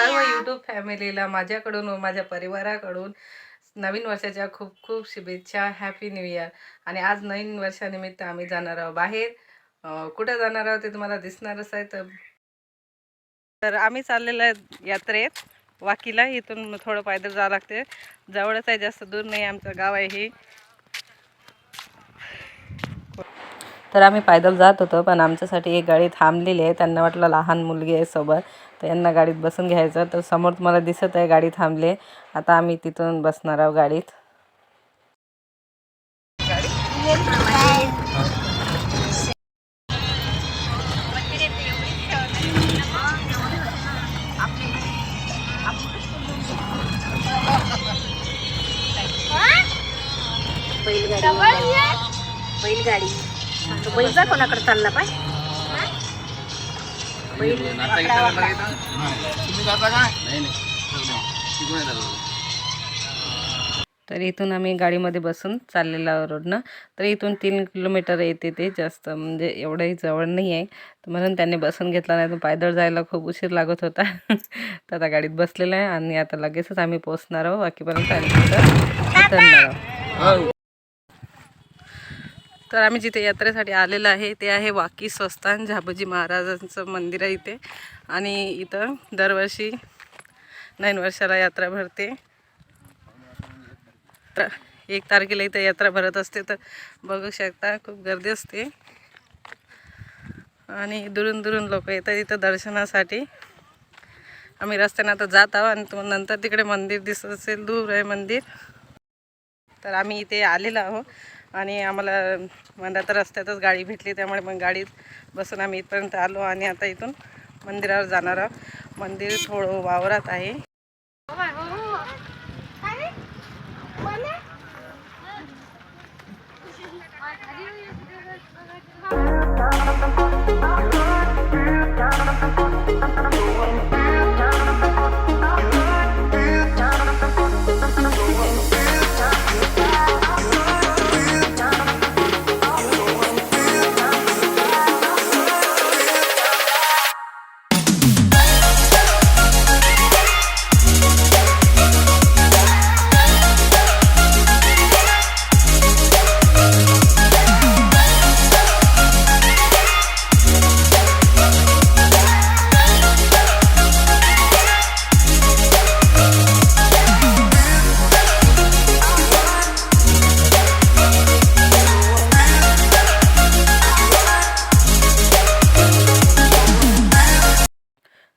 सर्व यूट्यूब फॅमिलीला माझ्याकडून व माझ्या परिवाराकडून नवीन वर्षाच्या खूप खूप शुभेच्छा. हॅपी न्यू इयर आणि आज नवीन वर्षानिमित्त आम्ही जाणार आहोत बाहेर. कुठं जाणार आहोत ते तुम्हाला दिसणारच आहे तर तर आम्ही चाललेलो आहे यात्रेत. वाकीला इथून थोडं पायदळ जावं लागते. जवळच आहे जास्त दूर नाही आमचं गाव आहे हे. तर आम्ही पायदल जात होतो पण आमच्यासाठी एक गाडी थांबलेली आहे. त्यांना वाटलं लहान मुलगी आहे सोबत तर यांना गाडीत बसून घ्यायचं. तर समोर तुम्हाला दिसत आहे गाडी थांबली आता आम्ही तिथून बसणार आहोत गाडीत. बैलगाडी. तो बैल जा कोणाकडे चालला पाय. बैल तर इथून आम्ही गाडीमध्ये बसून चाललेलो रोडनं. तर इथून तीन किलोमीटर येते ते जास्त म्हणजे एवढंही जवळ नाही आहे. तर म्हणून त्यांनी बसून घेतला नाही तर पायदळ जायला खूप उशीर लागत होता. तर आता गाडीत बसलेलं आहे आणि आता लगेचच आम्ही पोचणार आहोत. बाकीपर्यंत आणि तिथं उतरणार आहोत. तर आम्ही जिथे यात्रेसाठी आलेलो आहे ते आहे वाकी स्वस्तान झाबजी महाराजांचं मंदिर आहे इथे. आणि इथं दरवर्षी नवीन वर्षाला यात्रा भरते. तर एक तारखेला इथं यात्रा भरत असते तर बघू शकता खूप गर्दी असते. आणि दुरून दुरून लोक येतात इथं दर्शनासाठी. आम्ही रस्त्यानं आता जात आहोत आणि तुम्हाला नंतर तिकडे मंदिर दिसत असेल दूर आहे मंदिर. तर आम्ही इथे आलेलो आहोत. आणि आम्हाला मला तर रस्त्यातच गाडी भेटली त्यामुळे मग गाडीत बसून आम्ही इथपर्यंत आलो आणि आता इथून मंदिरावर जाणार आहोत मंदिर थोडं वावरात आहे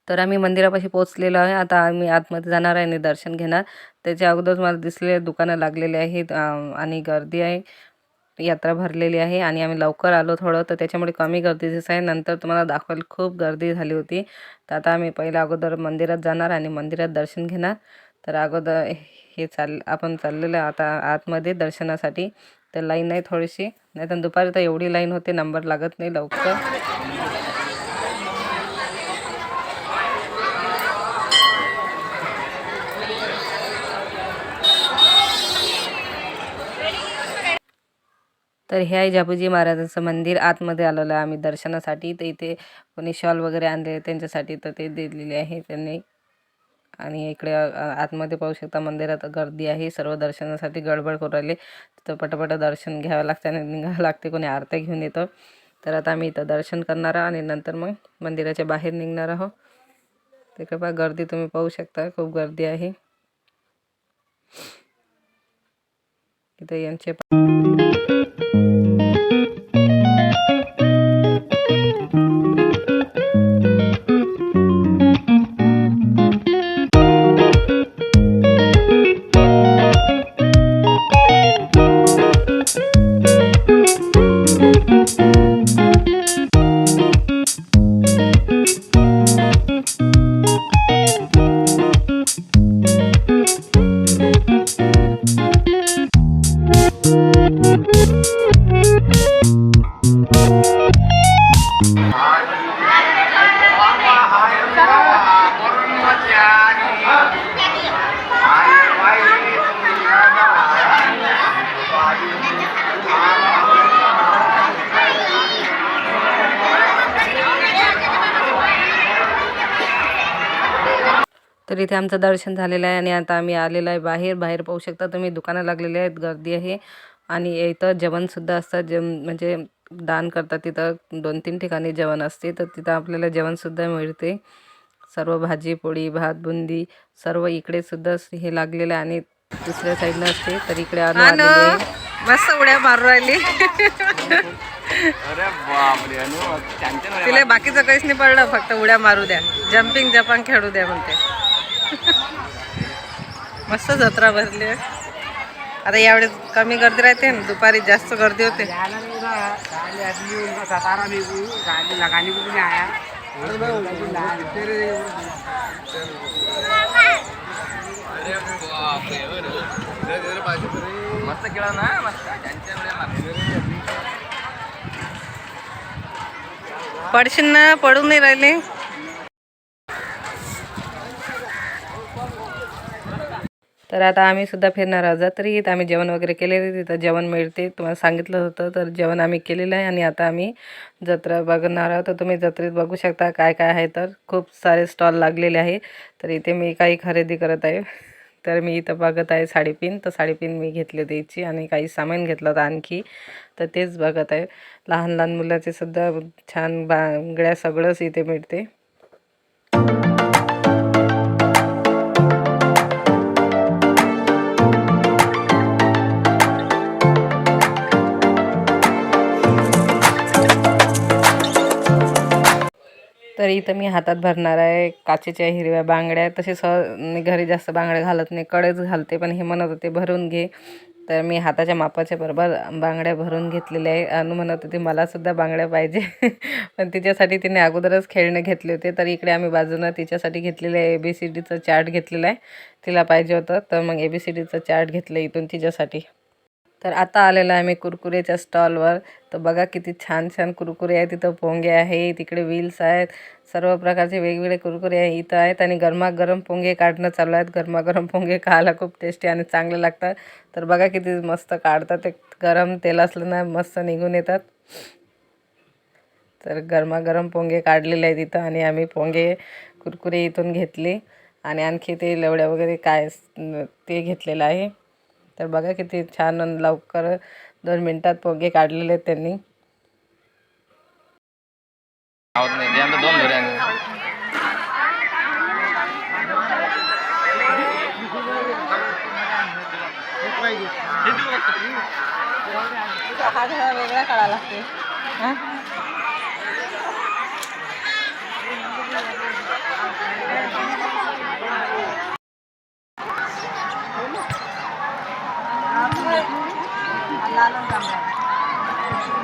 तर आम्ही मंदिरापाशी पोहोचलेलो आहे. आता आम्ही आतमध्ये जाणार आहे आणि दर्शन घेणार. त्याच्या अगोदर मला दिसलेले दुकानं लागलेली आहेत आणि गर्दी आहे. यात्रा भरलेली आहे आणि आम्ही लवकर आलो थोडं. तर त्याच्यामुळे कमी गर्दी दिसत आहे. नंतर तुम्हाला दाखवायला खूप गर्दी झाली होती. तर आता आम्ही पहिल्या अगोदर मंदिरात जाणार आणि मंदिरात दर्शन घेणार. तर अगोदर हे चाल आपण चाललेलं आहे आता आतमध्ये दर्शनासाठी. तर लाईन आहे थोडीशी. नाही तर दुपारी तर एवढी लाईन होते नंबर लागत नाही लवकर. तर हे आहे जाबूजी महाराजांचं मंदिर. आतमध्ये आलेलं आहे आम्ही दर्शनासाठी. तर इथे कोणी शॉल वगैरे आणले त्यांच्यासाठी तर ते दिलेले आहे त्यांनी. आणि इकडे आतमध्ये पाहू शकता मंदिरात गर्दी आहे. सर्व दर्शनासाठी गडबड करू राहिले. तर पटापट दर्शन घ्यावं लागतं आणि निघावं लागते. कोणी आरत्या घेऊन येतं. तर आता आम्ही इथं दर्शन करणार आहोत आणि नंतर मग मंदिराच्या बाहेर निघणार आहोत. तिकडे पहा गर्दी तुम्ही पाहू शकता. खूप गर्दी आहे. इथे यांचे इथे आमचं दर्शन झालेलं आहे आणि आता आम्ही आलेलो आहे बाहेर. बाहेर पाहू शकता तुम्ही दुकानं लागलेली आहेत गर्दी आहे आणि इथं जेवणसुद्धा असतं. जे म्हणजे दान करतात तिथं दोन तीन ठिकाणी जेवण असते. तर तिथं आपल्याला जेवणसुद्धा मिळते. सर्व भाजी पोळी भात बुंदी सर्व इकडे सुद्धा हे लागलेलं आहे आणि दुसऱ्या साईडला असते. तर इकडे आलो. मस्त उड्या मारू राहिली. अरे बापरे अनु छान तिला बाकीचं काहीच नाही पडलं फक्त उड्या मारू द्या. जम्पिंग जपांग खेळू द्या म्हणते. मस्त जत्रा भरली आता यावेळेस कमी गर्दी राहते ना दुपारी जास्त गर्दी होते. सातारा में भी गाड़ी आया मस्त खेळा ना मस्त. पडशील ना पडून नाही राहिले. तर आता आम्ही सुद्धा फिरणार आहोत. जत्रेत आम्ही जेवण वगैरे केलेले तिथं जेवण मिळते. तुम्हाला सांगितलं होतं तर जेवण आम्ही केलेलं आहे आणि आता आम्ही जत्रा बघणार आहोत. तर तुम्ही जत्रेत बघू शकता काय काय आहे. तर खूप सारे स्टॉल लागलेले आहे. तर इथे मी काही खरेदी करत आहे. तर मी इथं बघत आहे साडीपिन. तर साडीपिन मी घेतली होती इथची आणि काही सामान घेतलं होतं आणखी. तर तेच बघत आहे. लहान लहान मुलाचे सुद्धा छान बांगड्या सगळंच इथे मिळते. तर इथं मी हातात भरणार आहे. काचेच्या हिरव्या बांगड्या तसे सह मी घरी जास्त बांगड्या घालत नाही. कडेच घालते पण हे म्हणत होते भरून घे. तर मी हाताच्या मापाच्या बरोबर बांगड्या भरून घेतलेल्या आहे. अनु म्हणत होती मलासुद्धा बांगड्या पाहिजे. पण तिच्यासाठी तिने अगोदरच खेळणे घेतले होते. तर इकडे आम्ही बाजूनं तिच्यासाठी घेतलेलं आहे. ए बी सी डीचं चार्ट घेतलेलं आहे. तिला पाहिजे होतं तर मग ए बी सी डीचं चार्ट घेतलं इथून तिच्यासाठी. तर आता आलेलं आहे मी कुरकुरेच्या स्टॉलवर. तर बघा किती छान छान कुरकुरे आहे तिथं पोंगे आहे तिकडे व्हील्स आहेत. सर्व प्रकारचे वेगवेगळे कुरकुरे आहे इथं आहेत आणि गरमागरम पोंगे काढणं चालू आहेत. गरमागरम पोंगे खायला खूप टेस्टी आणि चांगले लागतात. तर बघा किती मस्त काढतात. ते गरम तेल असलं ना मस्त निघून येतात. तर गरमागरम पोंगे काढलेले आहेत इथं आणि आम्ही पोंगे कुरकुरे इथून घेतले. आणि आणखी ते लवड्या वगैरे काय ते घेतलेलं आहे. तर बघा किती छान लवकर दोन मिनटात पोंगे काढलेले आहेत त्यांनी. हा वेगळा काढा लागते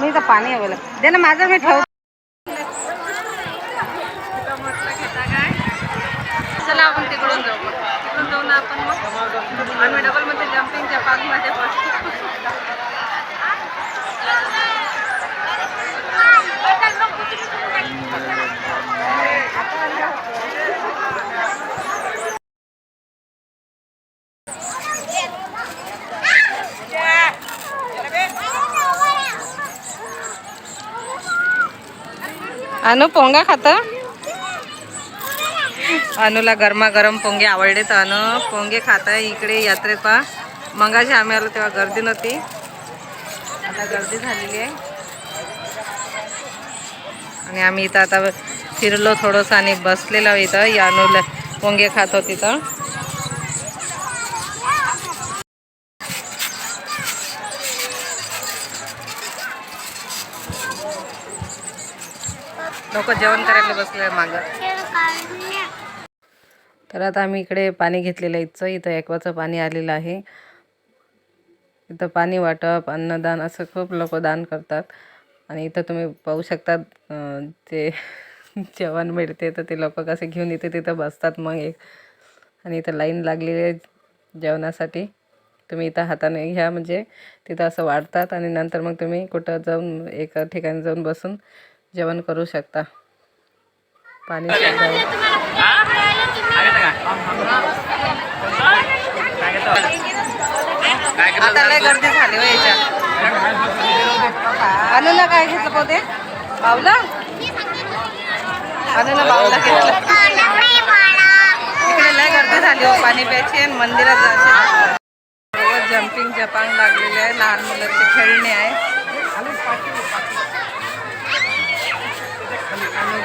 घेतलं अनुला आणि इथं पाणी हवं दे ना माझं मी ठेव चला आपण तिकडून जाऊ मग. तिकडून जाऊ ना आपण मग आम्ही डबलमध्ये जम्पिंगच्या पार्कमध्ये बसतो अनु पोंगा खात? अनुला गरमागरम पोंगे आवडले तर अनु. पोंगे खात आहे इकडे यात्रेत पा मंगाशी आम्ही आलो तेव्हा गर्दी नव्हती. आता गर्दी झालेली आहे. आणि आम्ही इथं आता फिरलो थोडंसं आणि बसलेलो इथं. या अनुला पोंगे खात होती तर. लोक जेवण करायला बसले मागं. तर आता आम्ही इकडे पाणी घेतलेलं आहे. इथचं इथं एक्वाचं पाणी आलेलं आहे. इथं पाणी वाटप अन्नदान असं खूप लोक दान करतात. आणि इथं तुम्ही पाहू शकतात जे जेवण मिळते तर ते लोक कसे घेऊन येते तिथं बसतात मग एक. आणि इथं लाईन लागलेली आहे जेवणासाठी. तुम्ही इथं हाताने घ्या म्हणजे तिथं असं वाढतात. आणि नंतर मग तुम्ही कुठं जाऊन एका ठिकाणी जाऊन बसून जेवण करू शकता. पाणी. आता लय गर्दी झाली हो याच्यात. अनुला काय घेतलं पोते बावला? अनुला बावला घेतलं. इकडे लय गर्दी झाली हो पाणी प्यायची आणि मंदिरात जायचे. जम्पिंग जपांग लागलेले आहे. लहान मुलांचे खेळणे आहे अनु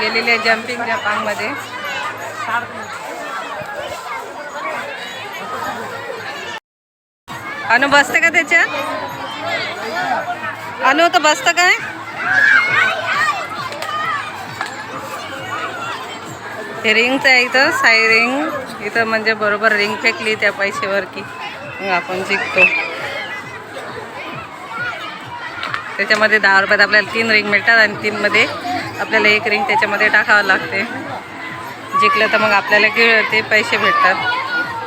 गेलेली आहे जम्पिंग जपांगमध्ये अनु बसते का त्याच्यात? अनु तर बसतं काय? हे रिंगचं आहे इथं साई रिंग. इथं म्हणजे बरोबर रिंग फेकली त्या पैशावर की मग आपण जिंकतो. त्याच्यामध्ये दहा रुपयात आपल्याला तीन रिंग मिळतात आणि तीनमध्ये आपल्याला एक रिंग त्याच्यामध्ये टाकावं लागते. जिंकलं तर मग आपल्याला ते पैसे भेटतात.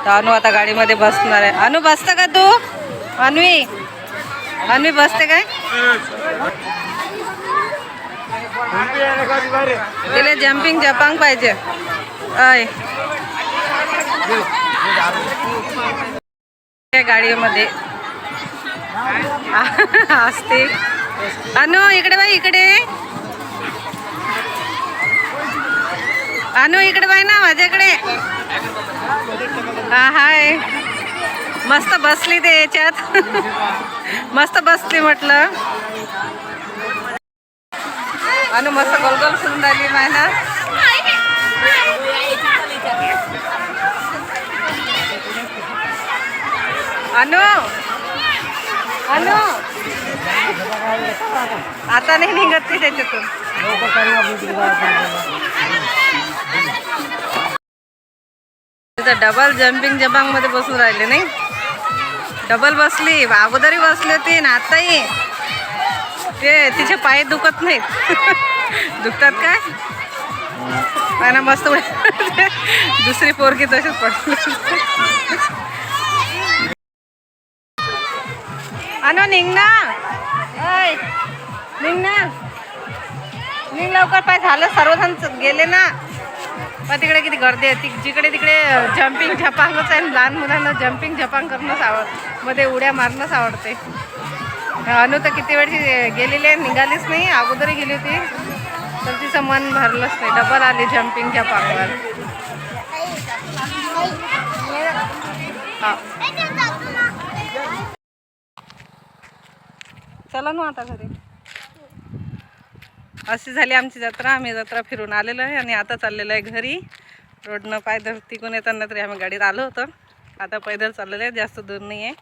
तर अनु आता गाडीमध्ये बसणार आहे. अनु बसतं का तू? अन्वी. अन्वी बसते काय? तिला जम्पिंग जपांग पाहिजे. अय गाडीमध्ये. असते अनु इकडे बाई इकडे. अनु इकडे बाय ना माझ्याकडे. हा हाय. मस्त बसली ते याच्यात. मस्त बसली म्हटलं. अनु मस्त गोलगोल फिरून राहिली माय ना. अनु. अनु. आता नाही निघत ती त्याच्यातून. तिथं डबल जम्पिंग जबांगमध्ये बसून राहिले नाही? डबल बसली अगोदरही बसली होती ना आताही. ते तिचे पाय दुखत नाहीत. दुखतात काय? काय ना मस्त दुसरी पोरगी तशीच पडली. अनो निघ ना. निघ ना. निघ लवकर पाय झालं सर्वजण गेले ना. पण तिकडे किती गर्दी आहे. ती जिकडे तिकडे जम्पिंग झपांगच आहे. लहान मुलांना जम्पिंग झपांग करणंच आवडमध्ये उड्या मारणंच आवडते. अनु तर किती वेळची गेलेली आहे निघालीच नाही. अगोदरही गेली होती. तर तिचं मन भरलंच नाही. डबल आली जम्पिंग झपांगवर चला ना आता घरी. अशी झाली आमची जत्रा. आम्ही जत्रा फिरून आलेलो आहे आणि आता चाललेलो आहे घरी. रोडनं पायदल तिकून येताना तरी आम्ही गाडीत आलो होतो. आता पैदल चाललेलो आहे जास्त दूर नाही आहे